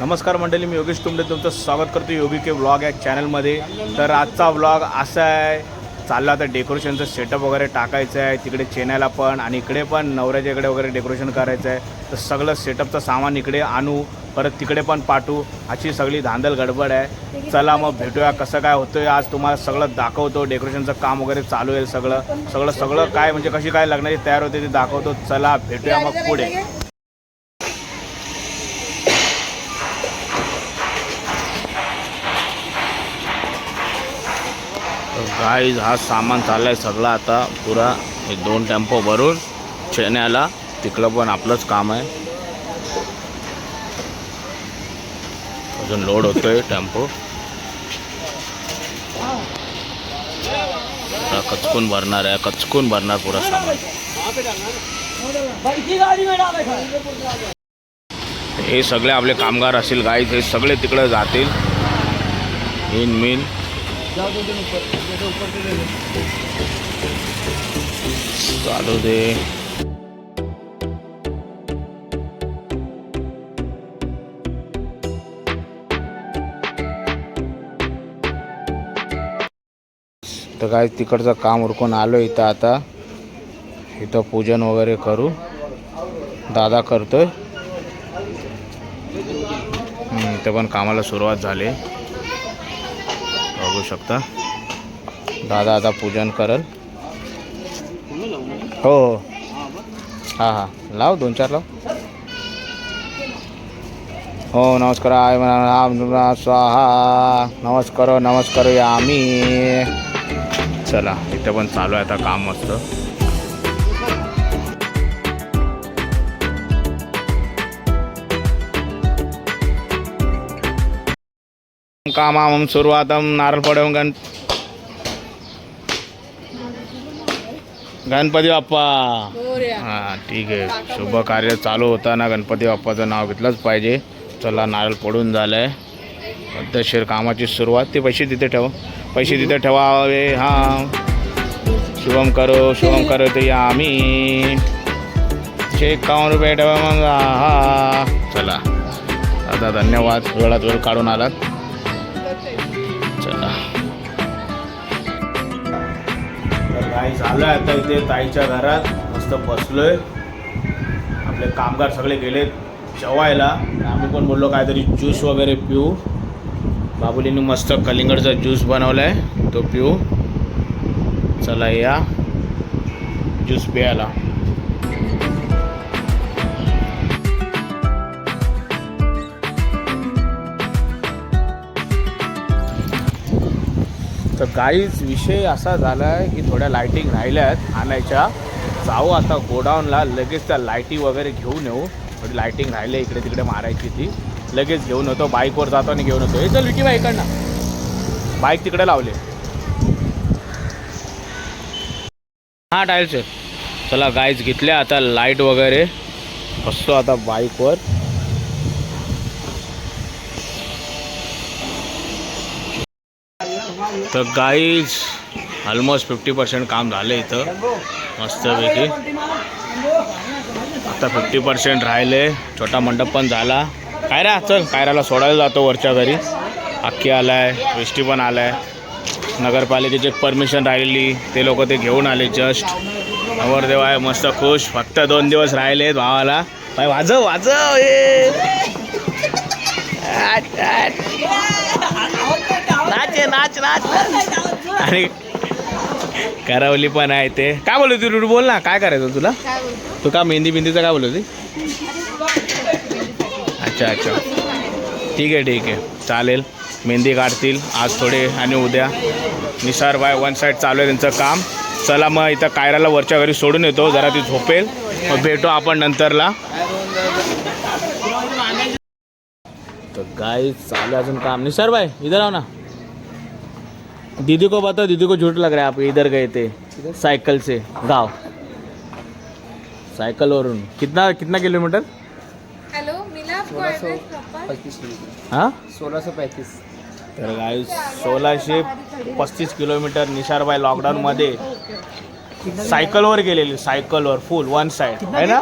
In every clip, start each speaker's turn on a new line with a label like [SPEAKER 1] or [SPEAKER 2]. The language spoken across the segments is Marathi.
[SPEAKER 1] नमस्कार मंडळी मी योगेश तुमडे तुमचं स्वागत करतो योगी के व्लॉग या चॅनलमध्ये. तर आजचा व्लॉग असा आहे चाललं आता डेकोरेशनचं सेटअप वगैरे टाकायचं आहे तिकडे चेन्याला पण आणि इकडे पण नवऱ्याच्या इकडे वगैरे डेकोरेशन करायचं आहे. तर सगळं सेटअपचं सामान इकडे आणू परत तिकडे पण पाठवू. अशी सगळी धांदल गडबड आहे. चला मग भेटूया कसं काय होतंय आज तुम्हाला सगळं दाखवतो डेकोरेशनचं काम वगैरे चालू आहे सगळं. सगळं सगळं काय म्हणजे कशी काय लग्नाची तयार होते ते दाखवतो. चला भेटूया मग पुढे. गाईज हा सामान चाललाय सगळा आता. पुरा एक दोन टेम्पो भरून चेन्याला तिकडं पण आपलंच काम आहे. अजून लोड होतोय टेम्पो. कचकून भरणार आहे कचकून भरणार पुरा सामान. हे सगळे आपले कामगार असतील गाईज हे सगळे तिकडे जातील. इन चालू दे तर काय तिकडचं काम उरकून आलो इथं आता. इथं पूजन वगैरे करू. दादा करतोय. इथं पण कामाला सुरुवात झाली. बघू शकता. दादा आता पूजन करल. हो हो. हां हां. लाव दोन चार लाव. हो नमस्कार आय म्हणा स्वाहा. नमस्कार नमस्कार या आम्ही. चला इथं पण चालू आहे आता काम मस्त. कामाम सुरुवातं नारळ गण गणपती बाप्पा. हां ठीक आहे. शुभ कार्य चालू होताना गणपती बाप्पाचं नाव घेतलंच पाहिजे. चला नारळ पडून झालं आहे पद्धतशीर कामाची सुरुवात ते पैसे तिथे ठेवा. पैसे तिथे ठेवावे हां. शुभम करो शुभम करो ते या आम्ही. चेक काउन रुपये ठेवा मग हा. चला. आता धन्यवाद. वेळात वेळ काढून आलात. झालं आहे आता इथे ताईच्या घरात. मस्त बसलोय. आपले कामगार सगळे गेले जेवायला. आम्ही पण बोललो काहीतरी ज्यूस वगैरे पिऊ. बाबुलीने मस्त कलिंगडचा ज्यूस बनवलाय. तो पिऊ. चला या. ज्यूस प्यायला. तर काहीच विषय असा झाला आहे की थोड्या लायटिंग राहिल्या आहेत आणायच्या. जाऊ आता गोडाऊनला लगेच त्या लायटी वगैरे घेऊन येऊ. थोडी लायटिंग राहिले इकडे तिकडे मारायची ती. लगेच घेऊन येतो बाईकवर जातो आणि घेऊन येतो. हे चल विकी बाई इकडनं. बाईक तिकडे लावले. हां टायरचे चला गाईज घेतल्या आता लाइट वगैरे. बसतो आता बाईकवर तर गाईज ऑलमोस्ट फिफ्टी पर्सेंट काम झालं इथं. मस्तपैकी. आता फिफ्टी पर्सेंट राहिले. छोटा मंडप पण झाला. कायरा चल कायराला सोडायला जातो वरच्या घरी. अख्खी आलाय वेष्टी पण आलाय. नगरपालिकेची परमिशन राहिली. ते लोक ते घेऊन आले जस्ट नवरदेव आहे मस्त खुश. फक्त दोन दिवस राहिले भावाला. भाई वाजव वाजव ए आट, आट. नाच नाच नाच. आणि करावली पण आहे ते. काय बोलत होती रुडू? बोल ना काय करायचं तुला? तू का मेहंदी बिंदीचं काय बोलत होती? अच्छा अच्छा. ठीक आहे ठीक आहे. चालेल. मेहंदी काढतील. आज थोडे आणि उद्या. निसार बाय वन साईड चालू आहे त्यांचं काम. चला मग इथं कायराला वरच्या घरी सोडून येतो. जरा ती झोपेल. मग भेटू आपण नंतरला. तो गाय चालू अजून काम. निसार भाई इधर आओ ना. दीदी को बताओ दीदी को झूठ लग रहा है आप इधर गए थे साइकिल से गाँव। साइकिल वरून कितना कितना किलोमीटर?
[SPEAKER 2] हेलो मिला
[SPEAKER 1] हाँ?
[SPEAKER 3] सोलह सौ पैंतीस।
[SPEAKER 1] तर गाई सोळाशे पस्तीस किलोमीटर निसारबाई लॉकडाऊनमध्ये सायकलवर गेलेली सायकलवर फुल वन साईड आहे ना?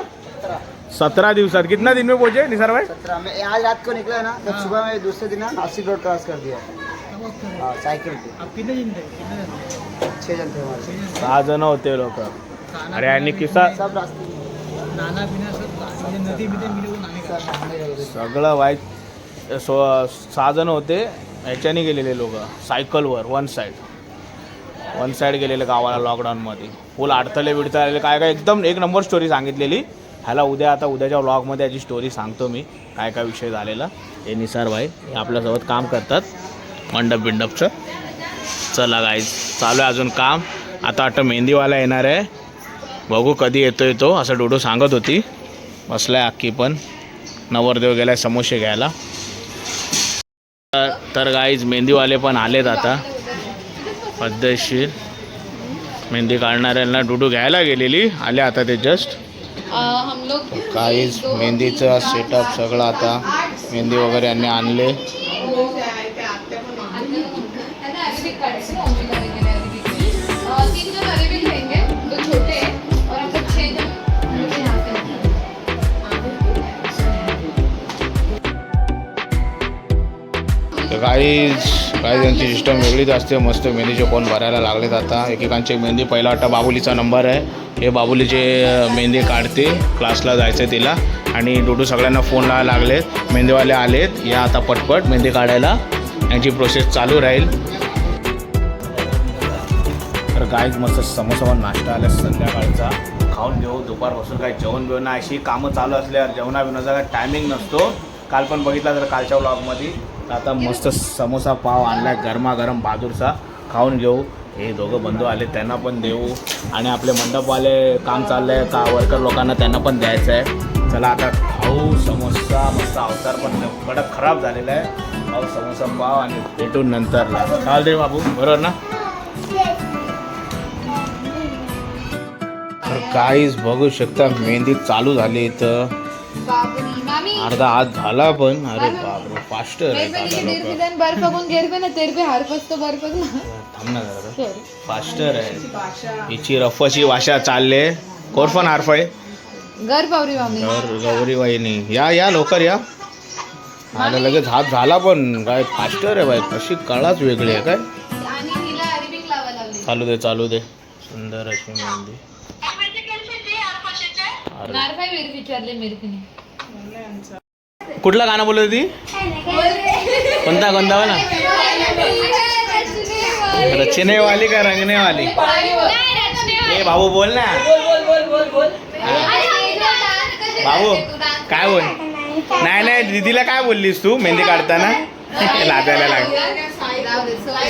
[SPEAKER 1] सत्रह दिवसात कितना दिन में पहुंचे निसार भाई?
[SPEAKER 3] सत्रह में आज रात को निकला ना तब सुबह में दूसरे दिन ना अस्सी रोड क्रॉस कर दिया। हाँ साइकिल पे
[SPEAKER 4] अब कितने दिन थे कितने दिन
[SPEAKER 3] छः जन थे हमारे
[SPEAKER 1] सहा जण होते लोक. अरे यांनी किस्सा
[SPEAKER 3] सब रास्ते में
[SPEAKER 4] नाना पिना सब नदी बिदे मिले वो नाने का
[SPEAKER 3] सब नहाने गए थे।
[SPEAKER 1] सगळं वाईट सो सहा जण होते ह्याच्याने गेलेले लोक सायकलवर वन साईड वन साईड गेलेले गावाला लॉकडाऊनमध्ये फुल अडथळे बिडथळे आलेले. काय काय एकदम एक नंबर स्टोरी सांगितलेली. ह्याला उद्या आता उद्याच्या व्लॉगमध्ये याची स्टोरी सांगतो मी. काय काय विषय झालेला. हे निसार भाई हे आपल्यासोबत काम करतात. मंडप बिंडपचं. चला गाईज चालू आहे अजून काम. आता वाटतं मेहंदीवाला येणार आहे. बघू कधी येतोय तो असं डोडो सांगत होती. बसलाय अख्खी पण. नवरदेव गेलाय समोसे घ्यायला. तर- गाईज मेहंदीवाले पण आलेत आता. पद्धतशीर. मेहंदी काढणाऱ्यांना डुडू घ्यायला गेलेली. आले आता ते जस्ट काहीच मेहंदीचा सेटअप सगळं आता. मेहंदी वगैरे यांनी आणले. तर काहीच काही त्यांची सिस्टम वेगळीच असते. मस्त मेहंदीचे कोण भरायला लागलेत आता. एकेकांचे मेहंदी पहिला वाटतं बाबुलीचा नंबर आहे. हे बाबुलीचे मेहंदी काढते. क्लासला जायचं आहे तिला. आणि डुडू सगळ्यांना फोन लावायला लागलेत. मेहंदीवाले आलेत. या आता पटपट मेहंदी काढायला. यांची प्रोसेस चालू राहील. तर गाईज मस्त समोर नाश्ता आल्या संध्याकाळचा. खाऊन घेऊ. दुपारपासून काही जेवण बिवण अशी कामं चालू असल्यावर जेवणा बिवणाचा काही टायमिंग नसतो. काल पण बघितला तर कालच्या ब्लॉगमध्ये आता मस्त समोसा पाव आणलाय गरमागरम बहादूरचा खाऊन घेऊ. हे दोघं बंधू आले त्यांना पण देऊ. आणि आपले मंडपवाले काम चाललं आहे का वर्कर लोकांना त्यांना पण द्यायचं आहे चला आता खाऊ समोसा. मस्त अवतार पण कडक खराब झालेला आहे. खाऊ समोसा पाव आणि भेटून नंतर. चाल चालते बाबू बरोबर ना? तर काहीच बघू शकता मेहंदी चालू झाली इथं. अर्धा हात झाला पण अरे बापरे फास्टर आहे
[SPEAKER 2] बर्फ बघून गेर पे ना तो बर्फ ना
[SPEAKER 1] थांब ना जरा. फास्टर आहे. हिची रफची वाशा चालले. कोरफन हार्फ आहे तर गौरी वाहिनी. या या लवकर या. आणि लगेच हात झाला पण काय फास्टर आहे बाई. कशी कळाच वेगळी आहे काय? चालू दे चालू दे. सुंदर अशी मेहंदी.
[SPEAKER 2] विचारले मेरे
[SPEAKER 1] कुठला गाणं बोलत होती? कोणता कोणता ना रचने वाली का रंगने वाली ए बाबू बोल ना. बाबू काय बोल? नाही नाही दीदीला काय बोललीस तू? मेहंदी काढताना? लाजायला लाग.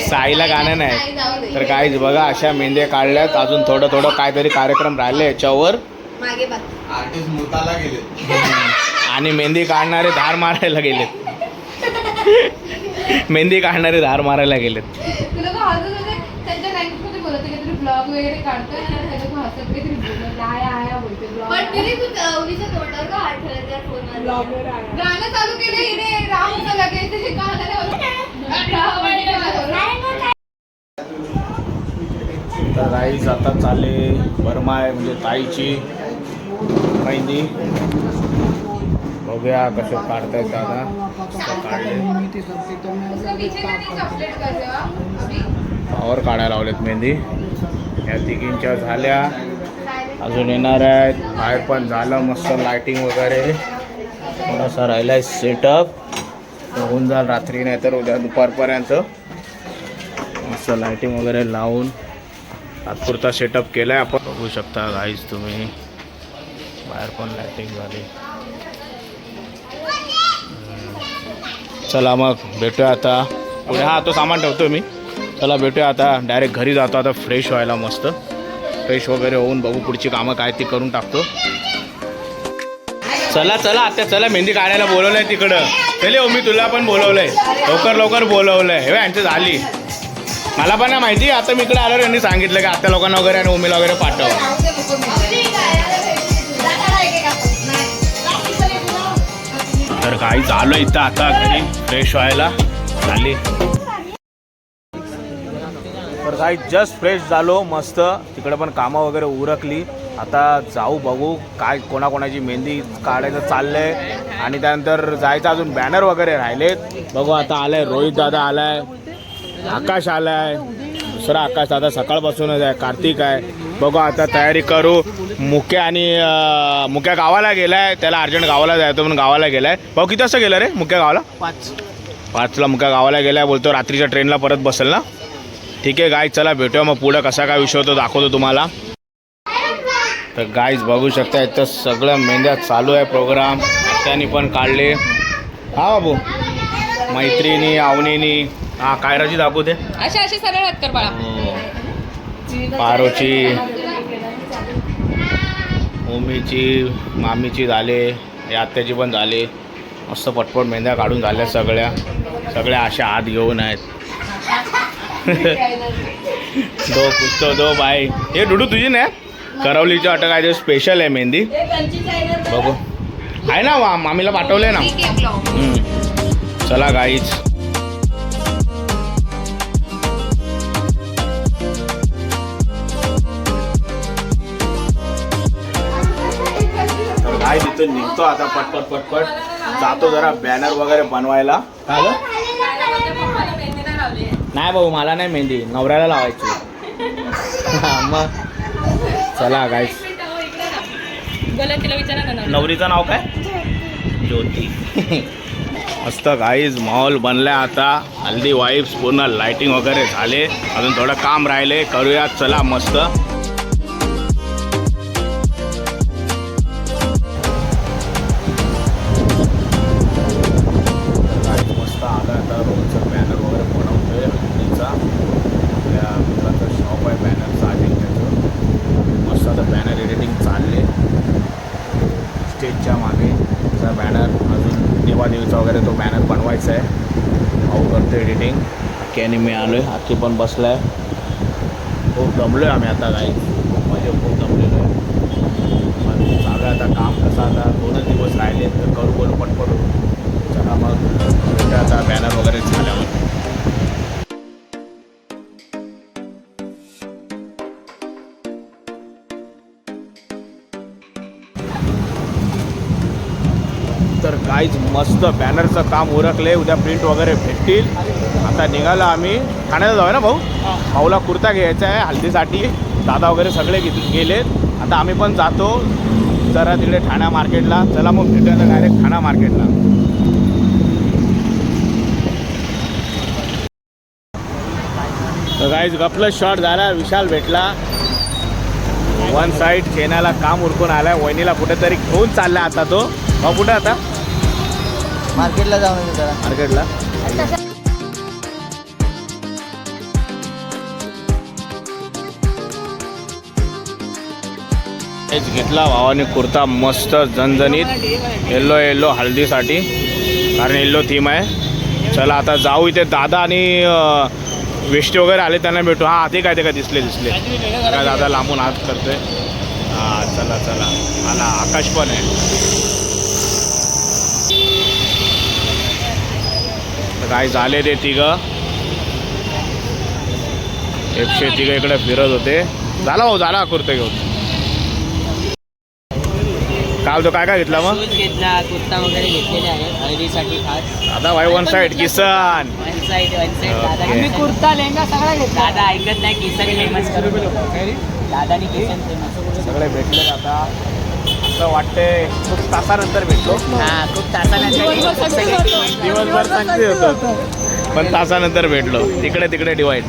[SPEAKER 1] साईला गाणं नाही. तर काहीच बघा अशा मेहंद्या काढल्यात. अजून थोडं थोडं काहीतरी कार्यक्रम राहिले याच्यावर. आणि मेहंदी काढणारे धार मारायला गेलेत. मेहंदी काढणारे धार मारायला गेलेत. तर राईस आता चालले बर्मा आहे म्हणजे ताईची. मेहंदी. बघूया कसे काढतायत दादा. पावर काढायला लावलेत मेहंदी. या तिघींच्या झाल्या. अजून येणार आहेत. बाहेर पण झालं मस्त लायटिंग वगैरे. थोडासा राहिला आहे सेटअप होऊन जाईल रात्री नाही तर उद्या दुपारपर्यंत. मस्त लायटिंग वगैरे लावून. तात्पुरता सेटअप केला आहे आपण. बघू शकता गाईज तुम्ही. बाहेर पण लायटिंग झाली. चला मग भेटूया आता. पुढे हा तो सामान ठेवतो मी. चला भेटूया आता. डायरेक्ट घरी जातो आता. फ्रेश व्हायला मस्त. फ्रेश वगैरे होऊन बघू पुढची कामं काय ती करून टाकतो. चला चला आता. चला मेहंदी काढायला बोलवलंय तिकडं. चले हो मी तुला पण बोलवलंय. लवकर लवकर बोलवलंय. हे यांचं झाली. मला पण माहिती. आता मी इकडे आलो यांनी सांगितलं की आता लोकांना वगैरे आणि उमेला वगैरे पाठव. तर काही चालू आहे इथं आता घरी फ्रेश व्हायला. झाली. तर काही जस्ट फ्रेश झालो मस्त. तिकडे पण कामं वगैरे उरकली. आता जाऊ बघू काय कोणाकोणाची मेहंदी काढायचं चाललंय. आणि त्यानंतर जायचं अजून बॅनर वगैरे राहिलेत. बघू आता आलाय रोहित दादा आलाय आकाश आलाय. दुसरा आकाश दादा सकाळपासूनच आहे कार्तिक आहे. बघू आता तयारी करू. मुक्या आणि मुक्या गावाला गेलाय. त्याला अर्जंट गावाला जायचं म्हणून गावाला गेलाय. भाऊ किती वाजता गेला रे मुक्या गावाला?
[SPEAKER 3] पाच.
[SPEAKER 1] पाचला मुक्या गावाला गेलाय. बोलतो रात्रीच्या ट्रेनला परत बसेल ना? ठीक आहे गाय चला भेटूया. मग पुढं कसा काय विषय होतो दाखवतो तुम्हाला. तर गाईज बघू शकता इथं सगळं मेंढ्या चालू आहे प्रोग्राम त्यांनी पण काढले. हा बाबू. मैत्रिणी आवणीनी. हा कायराची दाखवू दे.
[SPEAKER 2] अशा असे सरळ हात कर बाळा.
[SPEAKER 1] पारोची मम्मीची मामीची झाले आत्याची पण झाले. मस्त पटपट मेंढ्या काढून झाल्या सगळ्या. सगळ्या अशा हात घेऊन आहेत. दो पुस्तो दो बाई. हे डुडू तुझी ना करवलीची वाटत काय स्पेशल आहे मेहंदी. बघू. आहे ना मामीला पाठवले ना. चला गाईच तिथून निघतो आता पटपट पटपट. जातो जरा बॅनर वगैरे बनवायला. काय? नाही भाऊ मला नाही मेहंदी. नवऱ्याला लावायची. हा, मग. चला
[SPEAKER 2] ना
[SPEAKER 1] नवरीचं नाव काय? ज्योती. मस्त गाईज मॉल बनलाय आता. हल्दी वाईफ्स पूर्ण लाइटिंग वगैरे झाले. अजून थोडं काम राहिले. करूया चला मस्त. आणि मी आलो आहे आखी पण बसला आहे खूप दमलो आहे आम्ही आता काही म्हणजे खूप दमलेलो आहे पण चालू आहे आता काम कसं आता दोनच दिवस राहिले तर करू करू पटपट चला मग आता बॅनर वगैरे झाल्यावर. तर काहीच मस्त बॅनरचं काम उरकले उद्या प्रिंट वगैरे भेटतील. आता निघालो आम्ही. ठाण्याला जाऊया ना भाऊ? भाऊला कुर्ता घ्यायचा आहे हल्दीसाठी. दादा वगैरे सगळे गेलेत. आता आम्ही पण जातो. जरा तिकडे ठाणा मार्केटला. चला मग भेटूया डायरेक्ट ठाणा मार्केटला. तर काहीच गपलं शॉट झाला. विशाल भेटला. वन साईड चेनाला काम उरकून आलाय. वहिनीला कुठेतरी घेऊन चाललाय आता तो. भाऊ कुठे आता?
[SPEAKER 3] मार्केटला जाऊन
[SPEAKER 1] मार्केटला. हेच घेतला भावाने कुर्ता मस्त झणझणीत. येल्लो येल्लो हळदीसाठी. कारण येल्लो थीम आहे. चला आता जाऊ इथे. दादा आणि अं, वेष्टी वगैरे आले त्यांना भेटू. हा ते काय ते काय दिसले दिसले. काय दादा लांबून हात करतोय. हा चला चला. आला आकाश पण आहे. काय झाले ते तिघं. एकशे तिघं इकडे फिरत होते. झाला भाऊ झाला कुर्ते घेऊन. काल तो काय काय घेतला मग?
[SPEAKER 5] शूज घेतला कुर्ता वगैरे घेतलेले आहेत हळदीसाठी खास.
[SPEAKER 1] दादा भाई one side Kisan.
[SPEAKER 5] One side one side दादा
[SPEAKER 1] Okay.
[SPEAKER 5] किसन-
[SPEAKER 4] कुर्ता लेहंगा सगळा घेतला?
[SPEAKER 5] दादा ऐकत नाही किसन फेमस करून दादानी किसन फेमस
[SPEAKER 1] सगळे भेटले आता असं वाटतंय खूप तासानंतर भेटलो.
[SPEAKER 5] हा खूप तासानंतर
[SPEAKER 1] दिवसभर सांगते होतो. पण तासानंतर भेटलो. तिकडे तिकडे डिवाइड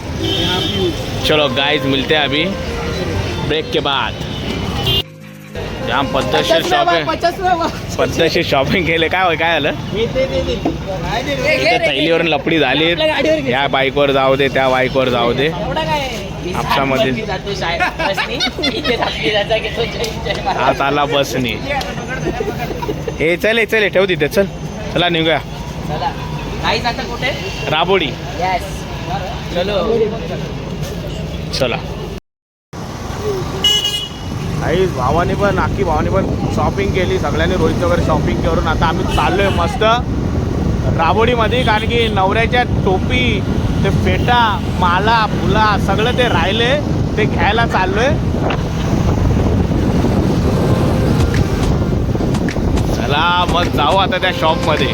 [SPEAKER 1] चलो गाइस मिलते हैं अभी. ब्रेक के बाद. जाम पद्धतशीर शॉपिंग पद्धतशीर शॉपिंग केले. काय होय काय इथे थैलीवरून लपडी झाली. या बाईकवर जाऊ दे त्या बाईकवर जाऊ दे.
[SPEAKER 5] महाराज.
[SPEAKER 1] आज आला बसनी. हे चल हे चल ठेव तिथे चल. चला निघूया. राबोडी.
[SPEAKER 5] यस चलो.
[SPEAKER 1] चला. आई भावाने पण आखी भावाने पण शॉपिंग केली. सगळ्यांनी रोहित वगैरे शॉपिंग करून. आता आम्ही चाललो आहे मस्त राबोडीमध्ये कारण की नवऱ्याच्या टोपी ते फेटा माला फुला सगळं ते राहिले. ते घ्यायला चाललो आहे चला मग जाऊ आता त्या शॉपमध्ये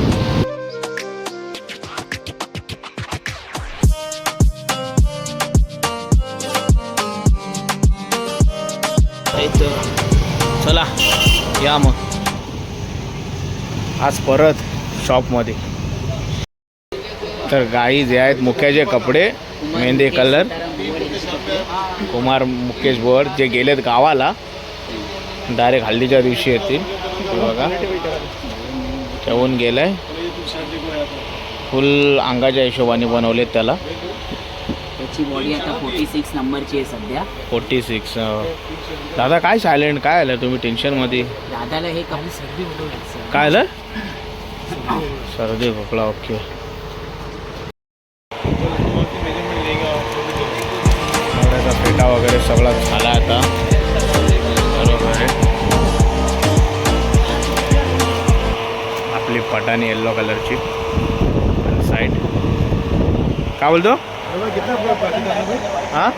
[SPEAKER 1] या मग. आज परत शॉपमध्ये तर गाई जे आहेत मुख्याचे कपडे मेहंदी कलर कुमार मुकेश भर जे गेलेत गावाला डायरेक्ट हल्लीच्या दिवशी येतील. बघा. ठेवून गेलाय. फुल अंगाच्या हिशोबाने बनवलेत त्याला.
[SPEAKER 5] त्याची बॉडी आता फोर्टी सिक्स नंबरची आहे सध्या.
[SPEAKER 1] फोर्टी सिक्स दादा काय सायलेंट काय आलं? तुम्ही टेन्शनमध्ये
[SPEAKER 5] दादाला हे कमी सर्दी होतो
[SPEAKER 1] काय आलं? सर्दी खोकला ओके पेटा वगैरे सगळा झाला आता. आपली पटाणी येल्लो कलरची साईड काय बोलतो? हां?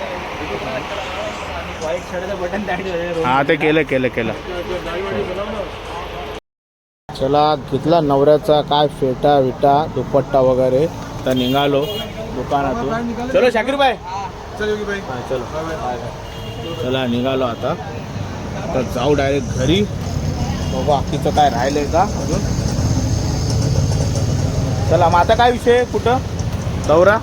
[SPEAKER 1] हां ते केलं केलं केलं. चला घेतला नवऱ्याचा काय फेटा विटा दुपट्टा वगैरे तर निघालो दुकानातून. चलो शाकीर बाय हा, चलो. चला निघालो आता. आता जाऊ डायरेक्ट घरी. बघू बाकीचं काय राहिलंय का अजून? चला मग आता काय विषय कुठं? दौरा?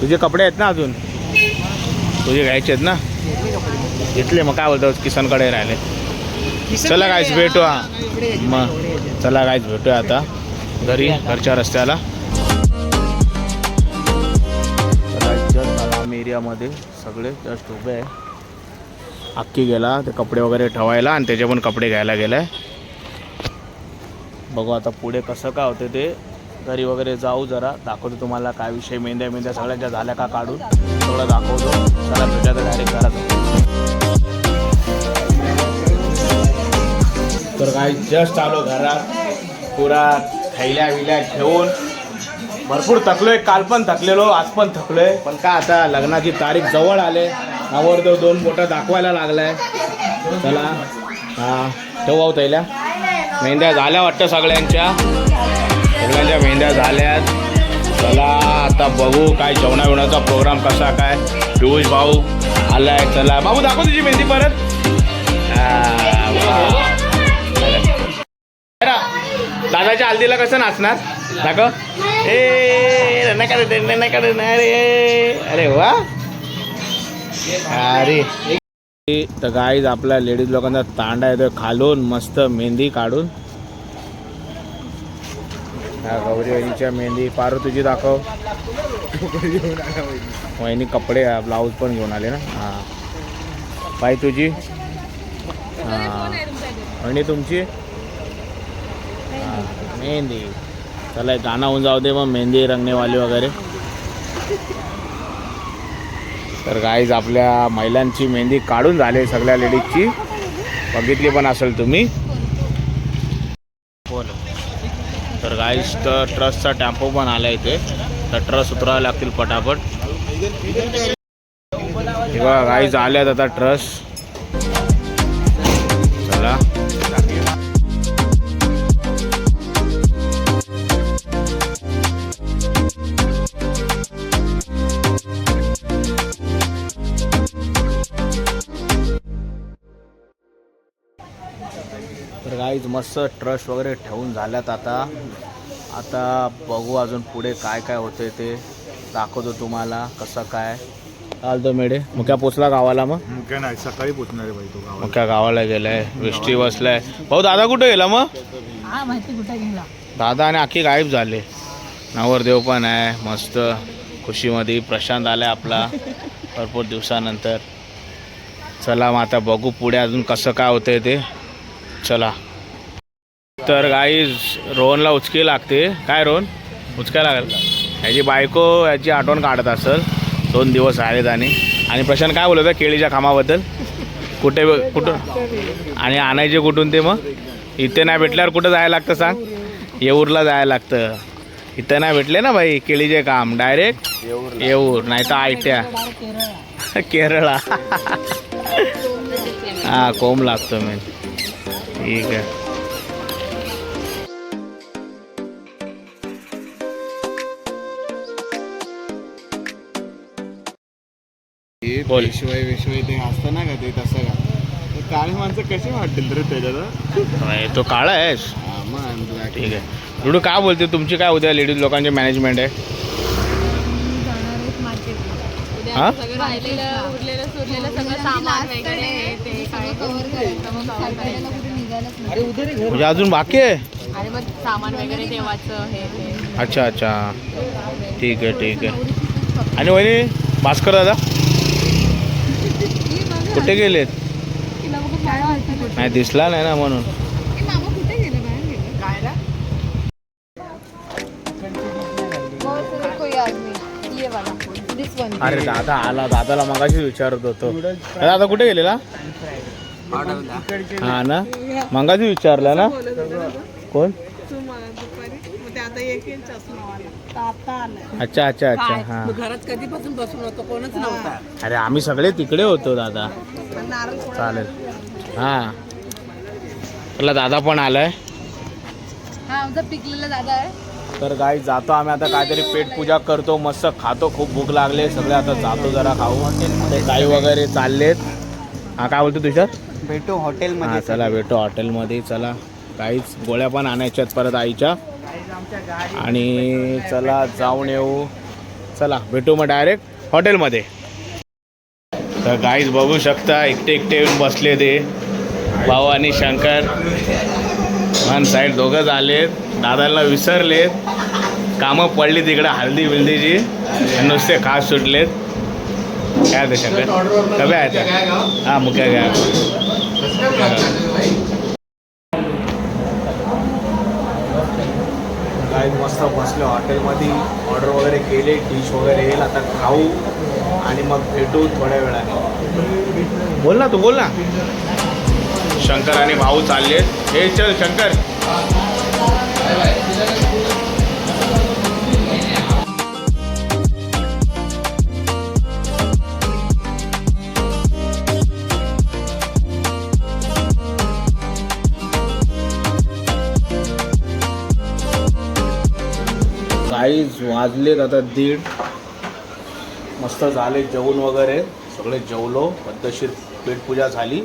[SPEAKER 1] तुझे कपडे आहेत ना अजून? तुझे घ्यायचे आहेत ना? घेतले मग काय बोलतो किसनकडे राहिले. चला कायच भेटू हा. मग. चला कायच भेटूया आता. घरी घरच्या रस्त्याला. आम्ही एरियामध्ये सगळे जस्ट उभे आहे. अक्की गेला ते कपडे वगैरे ठेवायला आणि त्याचे पण कपडे घ्यायला गेलाय. बघू आता पुढे कसं काय होते ते. घरी वगैरे जाऊ जरा. दाखवतो तुम्हाला काय विषय मेंद्या मेंद्या सगळ्यांच्या झाल्या का काढून सगळं दाखवतो. चला भेटायचं डायरेक्ट घरात. तर काय जस्ट आलो घरात. पुरा थैल्या विल्या घेऊन. भरपूर थकलोय. काल पण थकलेलो आज पण थकलोय. पण का आता लग्नाची तारीख जवळ आले. नवरदेव दोन बोटं दाखवायला लागलाय. चला. हा ठेवू आहो थैल्या मेंढ्या झाल्या वाटतं सगळ्यांच्या. सगळ्यांच्या मेंढ्या झाल्यात. चला आता बघू काय जेवणा विवणाचा प्रोग्राम कसा काय. पियुष भाऊ आलाय चला. बाबू दाखव तुझी मेहंदी परत. दादाच्या हल्दीला कसं नाचणार? दाखव. ए नाही काढत नाही काढत अरे अरे वा. अरे. तर गाईज आपल्या लेडीज लोकांचा तांडा येतोय खालून मस्त मेहंदी काढून. गौरी वहिनीच्या मेहंदी. पारू तुझी दाखव. वहिनी कपडे ब्लाऊज पण घेऊन आले ना? हां. बाई तुझी. हां. वहिनी तुमची? मेहंदी. चला गाणं होऊन जाऊ दे मग मेहंदी रंगणेवाली वगैरे. तर गाईज आपल्या महिलांची मेहंदी काढून झाली सगळ्या लेडीजची. बघितली पण असेल तुम्ही. बोल. तर गाईज तर ट्रसचा टेम्पो पण आला इथे. तर ट्रस उतरावे लागतील पटापट. बघा गाईज आल्यात आता ट्रस गाईज मस्त ट्रस्ट वगैरे ठेवून झाल्यात आता. आता बघू अजून पुढे काय काय होते ते. दाखवतो तुम्हाला कसं काय. चालतो मेडे मुक्या पोचला गावाला मग?
[SPEAKER 6] मुख्य नाही सकाळी पोचणार आहे बाई तो गावाला.
[SPEAKER 1] मुक्या गावाला गेलाय. वेष्टी बसलाय. भाऊ दादा कुठे गेला मग?
[SPEAKER 4] हा माहिती कुठे गेला.
[SPEAKER 1] दादा आणि आखी गायब झाले. नवरदेव पण आहे मस्त. खुशीमध्ये प्रशांत आलाय आपला. भरपूर दिवसानंतर. चला मग आता बघू पुढे अजून कसं काय होतंय ते. चला. तर गाईज रोहनला उचकी लागते. काय रोहन? उचकाय लागेल ह्याची बायको याची आठवण काढत असेल. दोन दिवस आहेत आणि. आणि प्रशांत काय बोलत केळीच्या खामाबद्दल? कुठे कुठं? आणि आणायचे कुठून ते मग? इथे नाही भेटल्यावर कुठं जायला लागतं सांग? येऊरला जायला लागतं. इथं नाही भेटले ना भाई केळीचे काम. डायरेक्ट येऊर नाही तर आयट्या केरळा. हा कोंब लागतो मी ठीक आहे. बोल.
[SPEAKER 6] पेशवाई पेशवाई ते असतं ना का ते तसं का? ते काळे माणसं कसे वाटतील रे त्याच्यात
[SPEAKER 1] तो काळा आहेस
[SPEAKER 6] हा, मग black.
[SPEAKER 1] ठीक आहे. रुडू काय बोलते? तुमची काय उद्या लेडीज लोकांचे मॅनेजमेंट आहे? हा?
[SPEAKER 2] राहिलेलं उरलेलं सुरलेलं सगळं सामान वगैरे हे ते काय
[SPEAKER 1] म्हणजे अजून बाकी आहे?
[SPEAKER 2] आणि मग सामान वगैरे देवाचं हे ते
[SPEAKER 1] अच्छा अच्छा. ठीक आहे ठीक आहे. आणि वहिनी भास्कर दादा? कुठे गेलेत? नाही दिसला नाही ना म्हणून.
[SPEAKER 2] ए, मामा कुठे गेलं? बाहेर गेलं. काय कोई आदमी ये वाला दिस वन
[SPEAKER 1] अरे दादा आला दादाला मगाशीच विचारत होतो. दादा कुठे गेलेला हा ना? मगाशी विचारला ना? कोण? अच्छा अच्छा अच्छा हा.
[SPEAKER 4] घरात कधीपासून बसून होतो? कोणच नव्हता.
[SPEAKER 1] अरे आम्ही सगळे तिकडे होतो दादा. चालेल. हा. तुला दादा पण आलाय.
[SPEAKER 2] हा आमचा पिकलेला दादा आहे.
[SPEAKER 1] तर गाई जातो आम्ही आता काहीतरी पेट पूजा करतो मस्त खातो खूप भूक लागले सगळे आता जातो जरा खाऊ. ते गाई वगैरे चाललेत. हा काय बोलतो तुषार
[SPEAKER 3] भेटू
[SPEAKER 1] हा
[SPEAKER 3] हॉटेलमध्ये
[SPEAKER 1] चला भेटू हॉटेलमध्ये चला. काहीच गोळ्या पण आणायच्यात परत आईच्या. आणि चला जाऊन येऊ. चला भेटू मग डायरेक्ट हॉटेलमध्ये. तर गाईज बघू शकता एकटे एकटे येऊन बसले ते. भाऊ आणि शंकर. वन साईड दोघं झालेत. दादाला विसरलेत. कामं पडली तिकडे हल्दी बिल्दीची. नुसते खास सुटलेत. काय ते शंकर? कव्या आहेत? हां मुख्या काय काय मस्त बसले. हॉटेलमध्ये ऑर्डर वगैरे केले डिश वगैरे येईल. आता खाऊ आणि मग भेटू थोड्या वेळाने. बोल ना तू बोल ना. शंकर आणि भाऊ चाललेत. हे चल शंकर. काहीच वाजलेत आता दीड. मस्त झाले जेवण वगैरे. सगळे जेवलो. पद्धतशीर पेटपूजा झाली.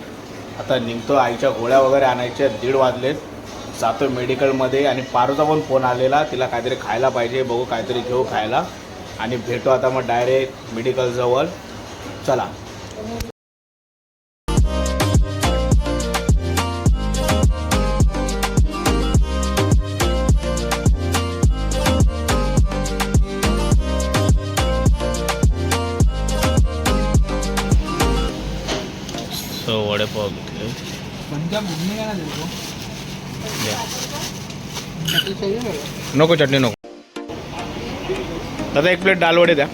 [SPEAKER 1] आता निघतो आईच्या गोळ्या वगैरे आणायच्या. दीड वाजलेत. जातो मेडिकलमध्ये आणि पारूचा पण फोन आलेला. तिला काहीतरी खायला पाहिजे. बघू काहीतरी घेऊ खायला. आणि भेटू आता मग डायरेक्ट मेडिकलजवळ चला.
[SPEAKER 4] पंजाब का ना
[SPEAKER 1] नको चटणी नको. दादा एक प्लेट दाल वडे द्या.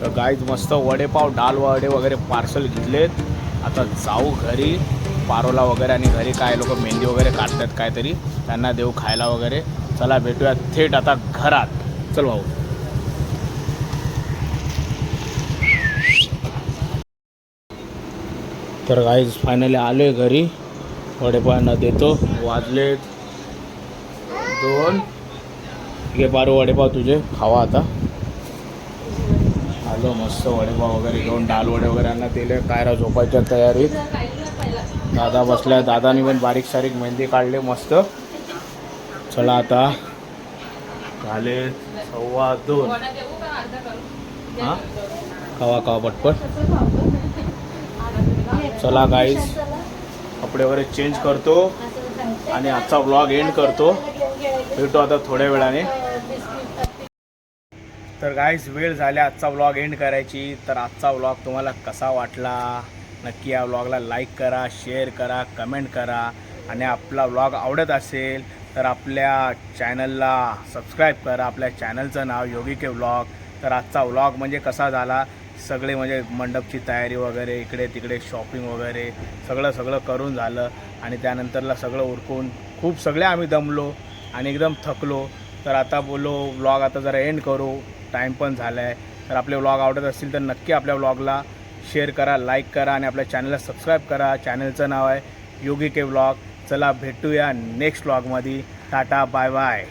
[SPEAKER 1] तर गाईज मस्त वडेपाव डाल वडे वगैरे पार्सल घेतलेत. आता जाऊ घरी पारोला वगैरे आणि घरी काय लोक मेहंदी वगैरे काढतात काहीतरी त्यांना देऊ खायला वगैरे. चला भेटूया थेट आता घरात. चल भाऊ. तर गाईज फायनली आलो आहे घरी वडेपावांना देतो. वाजले दोन. घे पारू वडेपाव तुझे. खावा आता. आलो मस्त वडेपाव वगैरे घेऊन. डाल वडे वगैरे यांना दिले. कायरा झोपायच्या तयारीत. दादा बसल्या. दादानी पण बारीक सारीक मेहंदी काढले मस्त. चला आता. झाले सव्वा दोन. हां? खावा खावा पटपट. चला गाईज कपडे वगैरे चेंज करतो आणि आजचा ब्लॉग एंड करतो. भेटू आता थोड्या वेळाने. तर गाईज वेळ झाल्या आजचा ब्लॉग एंड करायची. तर आजचा ब्लॉग तुम्हाला कसा वाटला? नक्की या ब्लॉगला लाईक करा शेअर करा कमेंट करा. आणि आपला ब्लॉग आवडत असेल तर आपल्या चॅनलला सबस्क्राईब करा. आपल्या चॅनलचं नाव योगी के ब्लॉग तर आजचा व्लॉग म्हणजे कसा झाला? सगळे म्हणजे मंडपची तयारी वगैरे इकडे तिकडे शॉपिंग वगैरे सगळं सगळं करून झालं. आणि त्यानंतरला सगळं उरकून खूप सगळे आम्ही दमलो आणि एकदम थकलो. तर आता बोलो व्लॉग आता जरा एंड करू. टाईम पण झाला आहे तर आपले व्लॉग आवडत असतील तर नक्की आपल्या व्लॉगला शेअर करा लाईक करा आणि आपल्या चॅनलला सबस्क्राईब करा. चॅनलचं नाव आहे योगी के व्लॉग चला भेटूया नेक्स्ट व्लॉगमध्ये टाटा बाय बाय